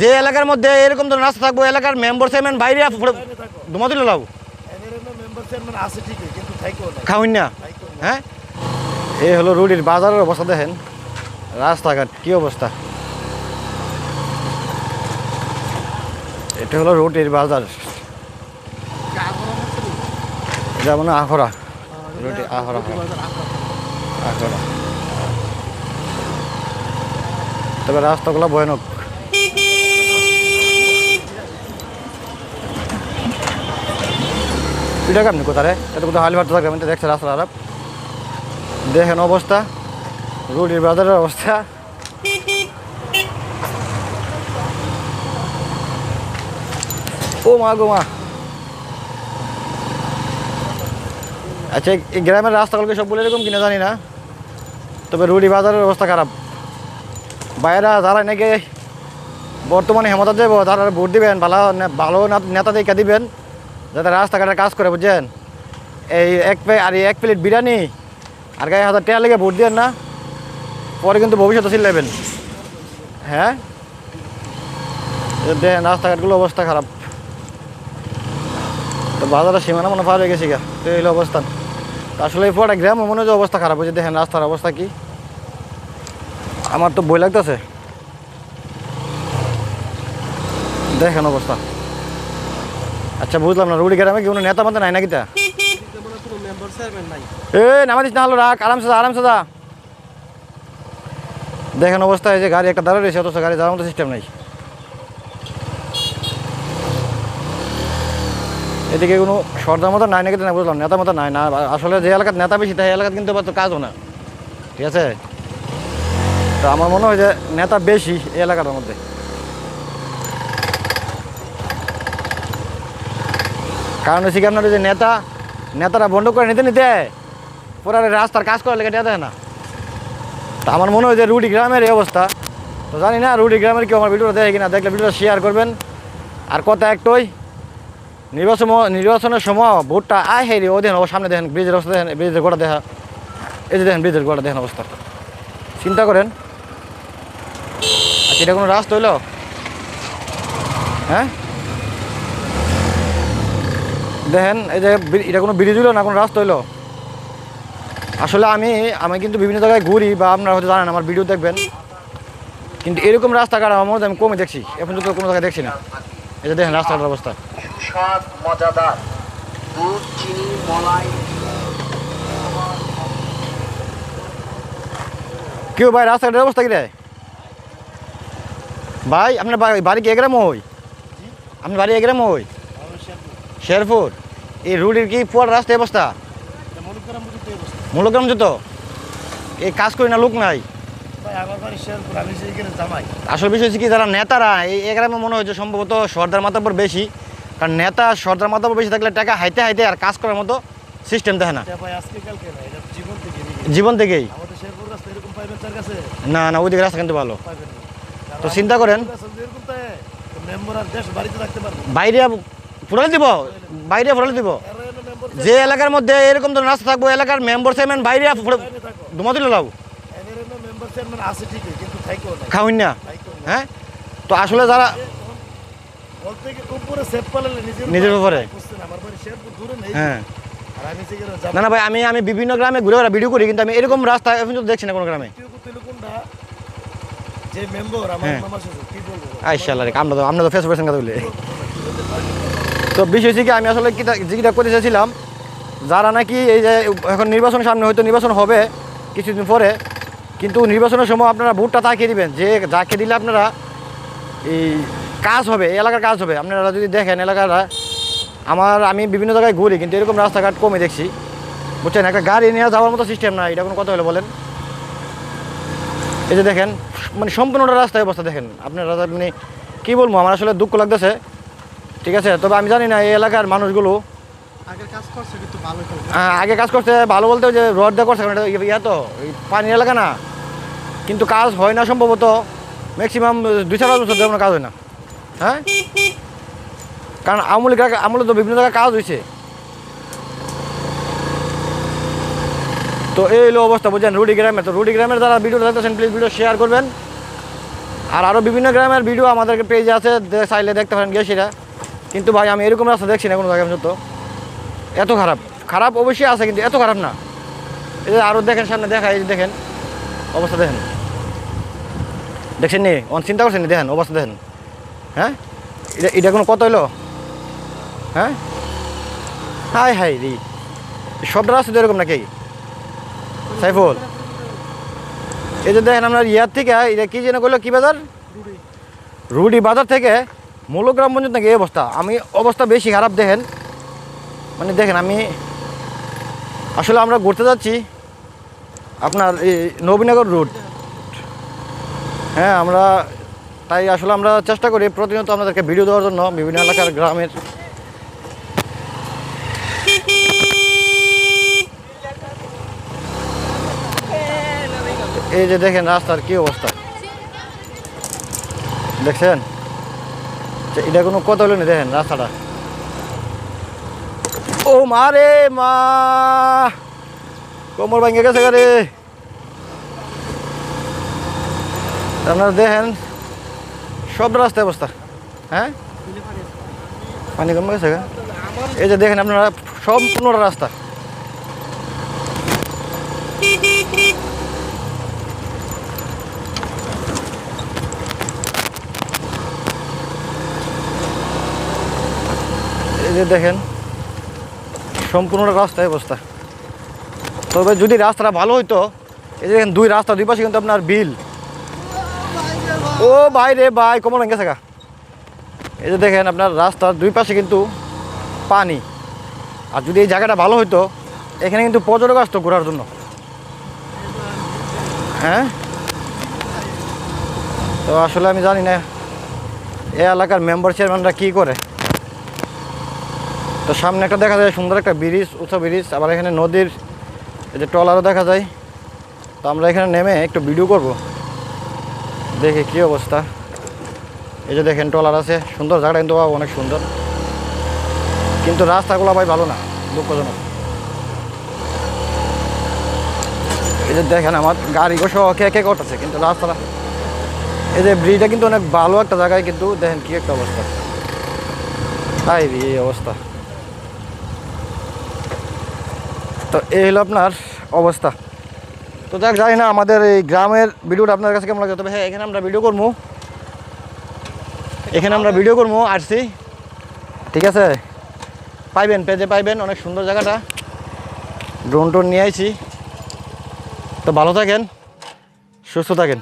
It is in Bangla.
যে এলাকার মধ্যে এরকম ধরনের রাস্তা থাকব, এলাকার মেম্বার চেয়ারম্যান বাইরে থাইকেও নাই খাওয়াই না। হ্যাঁ? এই হলো রুডির বাজারের অবস্থা, দেখেন। রাস্তাঘাট, কি অবস্থা? এটা হলো রুটির বাজার। যেমন আখরা রুটি আখরা আখরা তবে রাস্তাগুলো ভয়ানক। দুই আপনি কোথায় এটা কোথাও থাকবেন রাস্তা খারাপ দেখেন অবস্থা অবস্থা। ও মা গো মা। আচ্ছা এই গ্রামের রাস্তাগুলোকে সব বলে এরকম কিনা জানি না। তবে রুটি বাজারের অবস্থা খারাপ। বাইরা যারা নাকি বর্তমানে হেমতা দেব, তারা ভোট দিবেন, ভালো ভালো নেতা দেখা দিবেন। যাতে রাস্তাঘাটের কাজ করে, বুঝছেন? এই এক প্লে আর এক প্লেট বিরিয়ানি আর গায়ে হাজার টাকা লেগে ভোট দিয়েন না। পরে কিন্তু ভবিষ্যতে চিল্লাবেন হ্যাঁ? এই দেখেন রাস্তাঘাটগুলো অবস্থা খারাপ। তো বাজারের সীমানা মনে পার হয়ে গেছি গা তো এই অবস্থান আসলে এই পুরোটা গ্রাম, মনে হচ্ছে অবস্থা খারাপ। হয়েছে দেখেন, রাস্তার অবস্থা কি। আমার তো বই লাগতেছে। দেখেন অবস্থা। আচ্ছা বুঝলাম না রুড়ি গ্রামে কি কোনো নেতা মাতা নাই নাকি তা? এ না হলো রাখ আরামসে আরামসে যা দেখেন অবস্থা, এই যে গাড়ি একটা দাঁড়া রয়েছে, অথচ গাড়ি যাওয়ার মতো সিস্টেম নেই। এদিকে কোনো সর্দার মতো নাই নাকি না, বুঝলাম নেতা মতো নাই না। আসলে যে এলাকার নেতা বেশি, তাই এলাকার কিন্তু তো কাজও না। ঠিক আছে? তো আমার মনে হয় যে নেতা বেশি এই এলাকাটার মধ্যে। কারণ হচ্ছে কি আপনার যে নেতা, নেতারা বন্ধ করে নিতে নিতে পুরো রাস্তার কাজ করার লেগে দেয় না। তা আমার মনে হয় যে রুডি গ্রামের এই অবস্থা। তো জানি না রুডি গ্রামের কেউ আমার ভিডিওটা দেখে কিনা, দেখলে ভিডিওটা শেয়ার করবেন। আর কথা একটাই, নির্বাচন নির্বাচনের সময় ভোটটা আয় হেরি ও দেখেন ও সামনে দেখেন ব্রিজের অবস্থা, দেখেন ব্রিজের গোড়া দেখা, এই যে দেখেন ব্রিজের গোড়া দেখেন অবস্থা। চিন্তা করেন। আচ্ছা এটা কোনো রাস্তা হইল? হ্যাঁ? দেখেন এই যে এটা কোনো ব্রিজ হইল না কোনো রাস্তা হইল? আসলে আমি আমি কিন্তু বিভিন্ন জায়গায় ঘুরি বা আপনারা হয়তো জানেন আমার ভিডিও দেখবেন। কিন্তু এরকম রাস্তাঘাট আমার মধ্যে আমি কমে দেখছি এখন তো কোনো জায়গায় দেখছি না। এই যে দেখেন রাস্তাঘাটের অবস্থা। সুস্বাদ মজাদার। দুধ চিনি মলাই। কেউ ভাই রাস্তাঘাটের অবস্থা কি রে? ভাই আপনার বাড়ি কি এগ্রাম ওই? আপনার বাড়ি এগ্রাম ওই? শেরপুর। এই রুটির কি পুয়ার রাস্তা অবস্থা? মূলগ্রাম যত এই কাজ করি না লোক নাই। আসল বিষয় হচ্ছে কি যারা নেতারা এই গ্রামে মনে হয়েছে সম্ভবত সর্দার মাতাব্বর বেশি। কারণ নেতা সর্দার মাতাব্বর বেশি থাকলে টাকা হাইতে হাইতে আর কাজ করার মতো সিস্টেম দেখে না। জীবন থেকেই। না না ওইদিকে রাস্তা কিন্তু ভালো। তো চিন্তা করেন। বাইরে ফুরালে দিব? বাইরে ফুরালে দিব? যে এলাকার মধ্যে এরকম ধরনের রাস্তা থাকব এলাকার মেম্বার চেয়ারম্যান বাইরে দমা তুলে লাও না? হ্যাঁ? তো আসলে যারা নিজের নেই হ্যাঁ। না না ভাই আমি আমি বিভিন্ন গ্রামে ঘুরে ঘুরে ভিডিও করি কিন্তু আমি এরকম রাস্তা এখন পর্যন্ত দেখছি না কোনো গ্রামে। মেম্বার আমার তো আমরা তো ফেস পেছেন কথা বলি। তো বিষয় হচ্ছে কি, আমি আসলে জিজ্ঞাসা করতে চাইছিলাম, যারা নাকি এই যে এখন নির্বাচন সামনে হয়তো নির্বাচন হবে কিছুদিন পরে, কিন্তু নির্বাচনের সময় আপনারা ভোটটা তাকিয়ে দিবেন, যে যাকে দিলে আপনারা এই কাজ হবে, এই এলাকার কাজ হবে। আপনারা যদি দেখেন এলাকাটা, আমার আমি বিভিন্ন জায়গায় ঘুরি, কিন্তু এরকম রাস্তাঘাট কমে দেখছি। বুঝছেন, একটা গাড়ি নিয়ে যাওয়ার মতো সিস্টেম না এটা কোনো কথা হলে বলেন। এই যে দেখেন মানে সম্পূর্ণটা রাস্তায় অবস্থা দেখেন। আপনারা মানে কী বলব, আমার আসলে দুঃখ লাগতেছে। ঠিক আছে? তবে আমি জানি না এই এলাকার মানুষগুলো আহ, আগে কাজ করছে ভালো বলতে যে রড দিয়ে করছে এটা ইয়া তো পানি এলাকা না। কিন্তু কাজ হয় না সম্ভবত। ম্যাক্সিমাম দুই চার বছর ধরে কাজ হয় না। হ্যাঁ? কারণ আমুল আমুল তো বিভিন্ন জায়গায় কাজ হয়েছে তো এই হলো অবস্থা বুঝছেন? রুডি গ্রামে তো রুডি গ্রামের যারা ভিডিও দেখতেছেন প্লিজ ভিডিও শেয়ার করবেন। আর আরও বিভিন্ন গ্রামের ভিডিও আমাদের পেজে আছে চাইলে দেখতে পারেন গিয়ে সেটা। কিন্তু ভাই, আমি এরকম রাস্তা দেখছি না কোনো জায়গায় পর্যন্ত এত খারাপ। খারাপ অবশ্যই আছে, কিন্তু এত খারাপ না। এই যে আরও দেখেন, সামনে দেখা, এই দেখেন, অবস্থা দেখেন। দেখছেন নি? অন, চিন্তা করছেন দেখেন, অবস্থা দেখেন। হ্যাঁ? এটা এটা কোনো কত হইল? হ্যাঁ? হাই হাই রি। সব রাস্তা তো এরকম নাকি? সাইফুল। এই যে দেখেন, আপনার ইয়ার থেকে এটা কী যেন করল, কী বাজার? রুডি বাজার থেকে মূলগ্রাম পর্যন্ত নাকি এই অবস্থা? আমি অবস্থা বেশি খারাপ, দেখেন। মানে দেখেন, আমি আসলে আমরা ঘুরতে যাচ্ছি আপনার এই নবীনগর রুট হ্যাঁ আমরা তাই আসলে আমরা চেষ্টা করি প্রতিনিয়ত আপনাদেরকে ভিডিও দেওয়ার জন্য বিভিন্ন এলাকার গ্রামের। এই যে দেখেন রাস্তার কি অবস্থা। দেখছেন? এটা কোনো কথা হলো না, দেখেন, রাস্তাটা। ও মা রে মা! কোমর ভাঙে গেছে গাড়ি আপনারা দেখেন, সব রাস্তায় অবস্থা। হ্যাঁ? পানি কমে গেছে এই যে দেখেন আপনারা, সম্পূর্ণ রাস্তা। এই যে দেখেন সম্পূর্ণ রাস্তায় অবস্থা। তবে যদি রাস্তাটা ভালো হইতো, এই যে দেখেন, দুই রাস্তা, দুই পাশে কিন্তু আপনার বিল। ও ভাই রে ভাই কমল গেছে থাকা এই যে দেখেন, আপনার রাস্তার দুই পাশে কিন্তু পানি। আর যদি এই জায়গাটা ভালো হইতো, এখানে কিন্তু পর্যটক আসতো ঘোরার জন্য। হ্যাঁ? তো আসলে আমি জানি না, এই এলাকার মেম্বার চেয়ারম্যানরা কী করে? তো সামনে একটা দেখা যায় সুন্দর একটা ব্রিজ, উঁচু ব্রিজ, আবার এখানে নদীর এই যে ট্রলারও দেখা যায়। তো আমরা এখানে নেমে একটু ভিডিও করব। দেখি কী অবস্থা। এই যে দেখেন ট্রলার আছে, সুন্দর জায়গাটা কিন্তু অনেক সুন্দর। কিন্তু রাস্তাগুলো ভাই ভালো না, দুঃখজনক। এই যে দেখেন আমার গাড়ি সহ কে কে করতেছে, কিন্তু রাস্তাটা এই যে ব্রিজটা কিন্তু অনেক ভালো একটা জায়গায় কিন্তু দেখেন কি একটা অবস্থা। তাই এই অবস্থা। তো এই হলো আপনার অবস্থা। তো যাক, জানি না আমাদের এই গ্রামের ভিডিওটা আপনার কাছে কেমন লাগে তবে হ্যাঁ এখানে আমরা ভিডিও করব এখানে আমরা ভিডিও করব আসছি। ঠিক আছে? পাইবেন, পেজে পাইবেন, অনেক সুন্দর জায়গাটা। ড্রোন টোন নিয়ে আইছি। তো ভালো থাকেন, সুস্থ থাকেন।